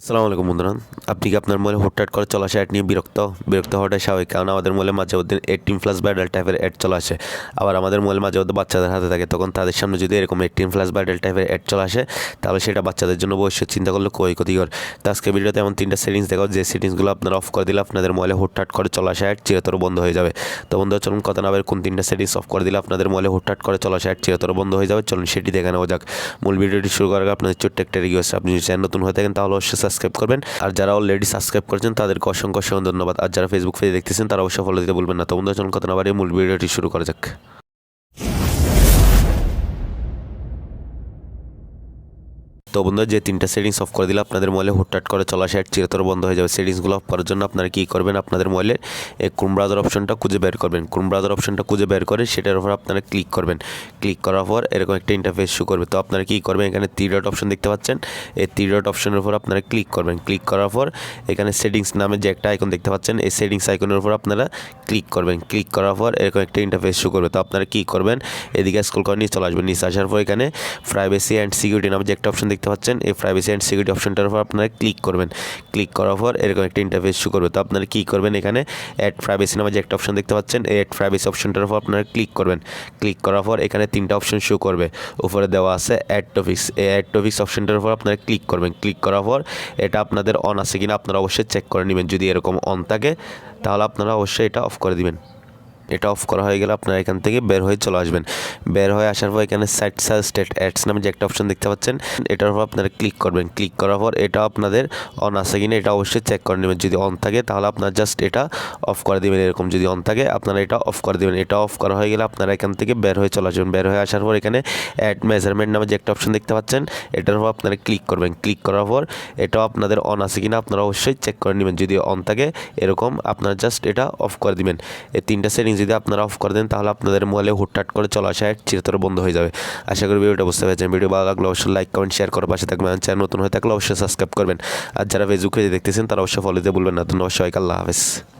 আসসালামু আলাইকুম বন্ধুরা। আপনি কি আপনার মোবাইলে হুটহাট করে চলে আসে অ্যাড নিয়ে বিরক্ত? বিরক্ত হওয়াটাই স্বাভাবিক, কারণ আমাদের মোবাইলে মাঝে মধ্যে এইটিন প্লাস ব্যাডেল টাইপের অ্যাড চলে আসে। আবার আমাদের মোবাইল মাঝে মধ্যে বাচ্চাদের হাতে থাকে, তখন তাদের সামনে যদি এরকম এইটিন প্লাস ব্যাডেল টাইপের অ্যাড চলে আসে, তাহলে সেটা বাচ্চাদের জন্য অবশ্যই চিন্তা করলে কই ক্ষতিকর। তো আজকে ভিডিওতে এমন তিনটা সেটিংস দেখাও যে সেটিংসগুলো আপনারা অফ করে দিলে আপনাদের মোবাইলে হুটহাট করে চলে আসে অ্যাড চিরতর বন্ধ হয়ে যাবে। তো বন্ধু চলুন কথা না কোন তিনটা সেটিংস অফ করে দিলে আপনাদের মোবাইলে হুটহাট করে চলে আসে অ্যাড চিরতর বন্ধ হয়ে যাবে। চলুন সেটি দেখে নেওয়া যাক। মূল ভিডিওটি শুরু করার আপনাদের ছোট্ট একটা রিকোয়েস্ট আপনি যদি নতুন হয়ে থাকেন, তাহলে অবশ্যই সাবস্ক্রাইব করবেন। আর যারা অলরেডি সাবস্ক্রাইব করেছেন, তাদেরকে অসংখ্য অসংখ্য ধন্যবাদ। আর যারা ফেসবুক পেজে দেখতেছেন, তারা অবশ্যই ফলো দিতে বলবেন না। তো বন্ধু চলুন কথা না বাড়িয়ে মূল ভিডিওটি শুরু করা যাক। তো বন্ধুরা, যে তিনটা সেটিংস অফ করে দিলে আপনাদের মোবাইলে হুটহাট করে চলা সেট চিরতর বন্ধ হয়ে যাবে। সেটিংসগুলো অফ করার জন্য আপনারা কী করবেন? আপনাদের মোবাইলে এই ক্রোম ব্রাউজার অপশনটা খুঁজে বের করবেন। ক্রোম ব্রাউজার অপশনটা খুঁজে বের করে সেটার উপর আপনারা ক্লিক করবেন। ক্লিক করার পর এরকম একটা ইন্টারফেস শো করবে। তো আপনারা কী করবেন? এখানে থ্রি ডট অপশন দেখতে পাচ্ছেন। এই থ্রি ডট অপশনের উপর আপনারা ক্লিক করবেন। ক্লিক করার পর এখানে সেটিংস নামে যে একটা আইকন দেখতে পাচ্ছেন, এই সেটিংস আইকনের উপর আপনারা ক্লিক করবেন। ক্লিক করার পর এরকম একটা ইন্টারফেস শো করবে। তো আপনারা কী করবেন? এদিকে স্কুল করে নিয়ে চলে আসবেন। নিচে আসার পর এখানে প্রাইভেসি অ্যান্ড সিকিউরিটি নামে যে একটা অপশন দেখতে পাচ্ছেন, এই প্রাইভেসি অ্যান্ড সিকিউরিটি অপশনটার উপর আপনারা ক্লিক করবেন। ক্লিক করার পর এরকম একটা ইন্টারফেস শো করবে। তো আপনারা কী করবেন এখানে? অ্যাড প্রাইভেসি নামে যে একটা অপশন দেখতে পাচ্ছেন, এই অ্যাড প্রাইভেসি অপশনটার উপর আপনারা ক্লিক করবেন। ক্লিক করার পর এখানে তিনটা অপশন শো করবে। উপরে দেওয়া আছে অ্যাড টপিক্স এই অ্যাড টপিক্স অপশনটার উপর আপনারা ক্লিক করবেন। ক্লিক করার পর এটা আপনাদের অন আছে কিনা আপনারা অবশ্যই চেক করে নেবেন। যদি এরকম অন থাকে, তাহলে আপনারা অবশ্যই এটা অফ করে দিবেন। এটা অফ করা হয়ে গেলে আপনারা এখান থেকে বের হয়ে চলে আসবেন। বের হয়ে আসার পর এখানে সাইট স্টেট অ্যাডস নামে যে একটা অপশন দেখতে পাচ্ছেন, এটার উপর আপনারা ক্লিক করবেন। ক্লিক করার পর এটা আপনাদের অন আছে কিনা এটা অবশ্যই চেক করে নেবেন। যদি অন থাকে তাহলে আপনারা জাস্ট এটা অফ করে দেবেন এরকম। যদি অন থাকে আপনারা এটা অফ করে দেবেন। এটা অফ করা হয়ে গেলে আপনারা এখান থেকে বের হয়ে চলে আসবেন। বের হয়ে আসার পর এখানে অ্যাড মেজারমেন্ট নামে যে একটা অপশন দেখতে পাচ্ছেন, এটার উপর আপনারা ক্লিক করবেন। ক্লিক করার পর এটাও আপনাদের অন আছে কিনা আপনারা অবশ্যই চেক করে নেবেন। যদি অন থাকে এরকম আপনারা জাস্ট এটা অফ করে দিবেন। এই তিনটা সেটিংস যদি আপনারা অফ করে দেন, তাহলে আপনাদের মোবাইলে হুটহাট করে চলা আসা চিরতরে বন্ধ হয়ে যাবে। আশা করি ভিডিওটা বুঝতে পেরেছেন। ভিডিও ভালো লাগলে অবশ্যই লাইক কমেন্ট শেয়ার করার পাশে থাকবেন। চ্যানেল নতুন হয়ে থাকলে অবশ্যই সাবস্ক্রাইব করবেন। আর যারা ফেসবুক পেজে দেখতেছেন, তারা অবশ্যই ফলো দিতে বলবেন না। ধন্যবাদ সবাইকে। আল্লাহ হাফেজ।